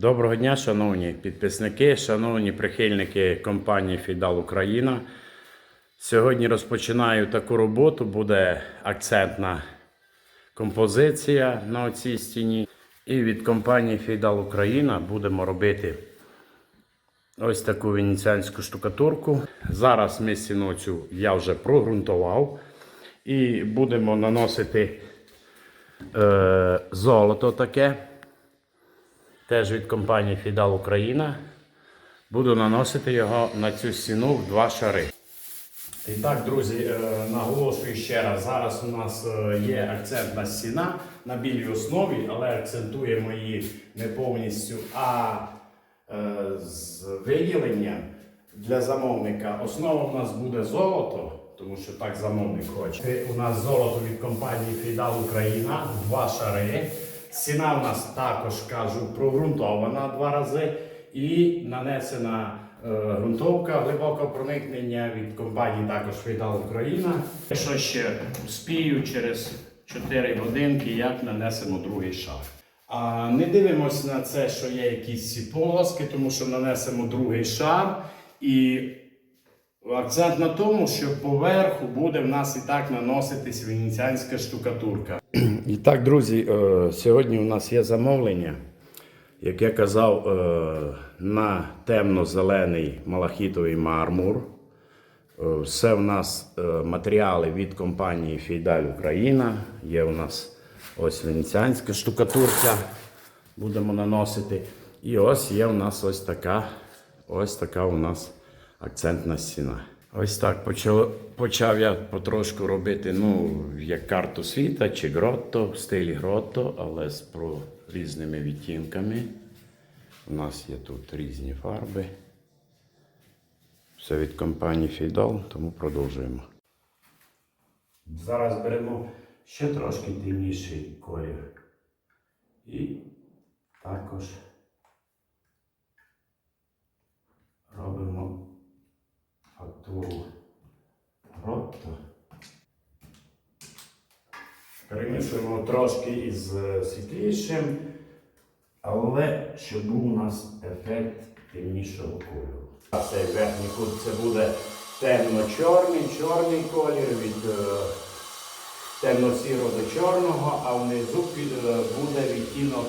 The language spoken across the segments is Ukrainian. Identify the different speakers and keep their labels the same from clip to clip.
Speaker 1: Доброго дня, шановні підписники, шановні прихильники компанії Фідал Україна. Сьогодні розпочинаю таку роботу. Буде акцентна композиція на цій стіні. І від компанії Фідал Україна будемо робити ось таку венеціанську штукатурку. Зараз ми стіну цю я вже прогрунтував. І будемо наносити е, золото таке теж від компанії Фідал Україна. Буду наносити його на цю стіну в два шари. І так, друзі, е, наголошую ще раз. Зараз у нас е, є акцентна стіна на білій основі, але акцентуємо її не повністю, а е, з виділенням для замовника. Основа у нас буде золото, тому що так замовник хоче. У нас золото від компанії Фідал Україна, два шари. Ціна у нас також кажу прогрунтована два рази і нанесена е, ґрунтовка глибокого проникнення від компанії також Фідал Україна. Що ще спію через 4 годинки, як нанесемо другий шар. А не дивимося на це, що є якісь полоски, тому що нанесемо другий шар і Акцент на тому, що поверху буде в нас і так наноситись венеціанська штукатурка. І так, друзі, е, сьогодні у нас є замовлення, як я казав, е, на темно-зелений малахітовий мармур. Е, Все у нас матеріали від компанії Фейдаль Україна. Є у нас ось венеціанська штукатурка. Будемо наносити. І ось є у нас ось така, ось така у нас акцентна стіна. Ось так почав, почав я потрошку робити, ну, як карту світа чи гротто, в стилі гротто, але з про різними відтінками. У нас є тут різні фарби. Все від компанії Фідол, тому продовжуємо. Зараз беремо ще трошки темніший колір. І також робимо фактуру гротто. Перемішуємо трошки із е, світлішим, але щоб був у нас ефект темнішого кольору. Цей верхній кут це буде темно-чорний, чорний колір від е, темно-сірого до чорного, а внизу е, буде відтінок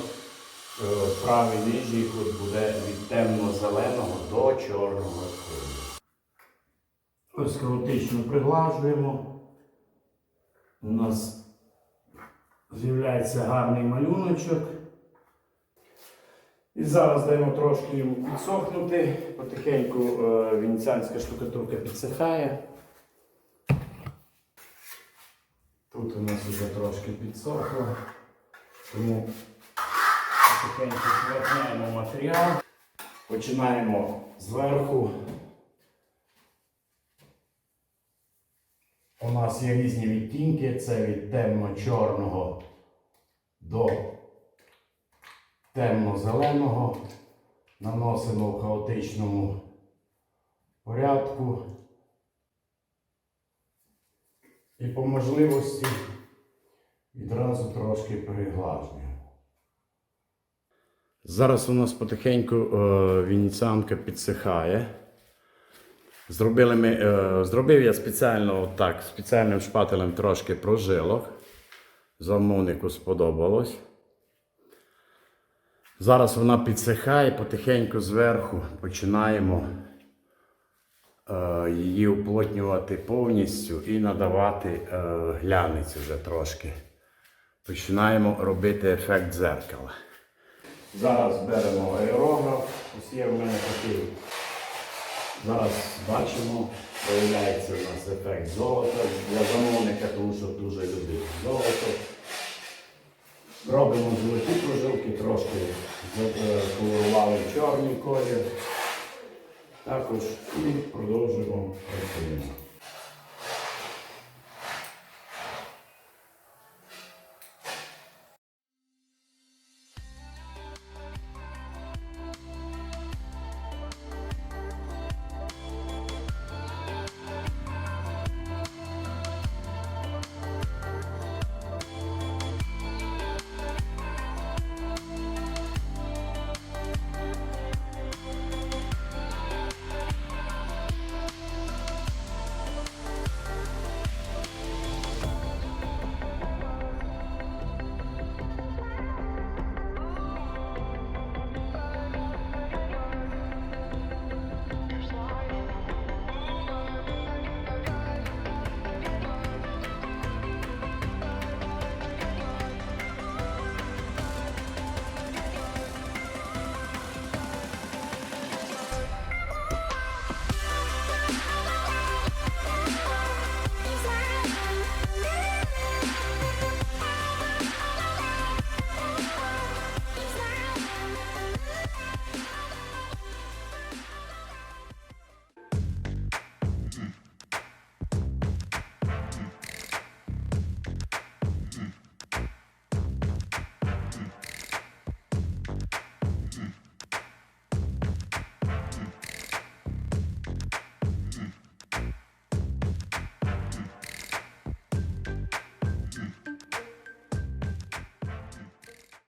Speaker 1: правий нижній кут буде від темно-зеленого до чорного кольору. Ось хаотично приглажуємо. У нас з'являється гарний малюночок. І зараз даємо трошки йому підсохнути. Потихеньку е, венеціанська штукатурка підсихає. Тут у нас вже трошки підсохло, тому потихеньку зверхняємо матеріал. Починаємо зверху. У нас є різні відтінки, це від темно-чорного до темно-зеленого. Наносимо в хаотичному порядку. І по можливості відразу трошки переглажуємо. Зараз у нас потихеньку е, венеціанка підсихає. Зробили ми, е, зробив я спеціально так, спеціальним шпателем трошки прожилок. Замовнику сподобалось. Зараз вона підсихає, потихеньку зверху починаємо е, її уплотнювати повністю і надавати е, глянець вже трошки. Починаємо робити ефект дзеркала. Зараз беремо аерограф. Ось є в мене такий. Зараз бачимо, з'являється у нас ефект золота для замовника, тому що дуже любить золото. Робимо золоті прожилки, трошки колорували чорний колір. Також і продовжуємо працюємо.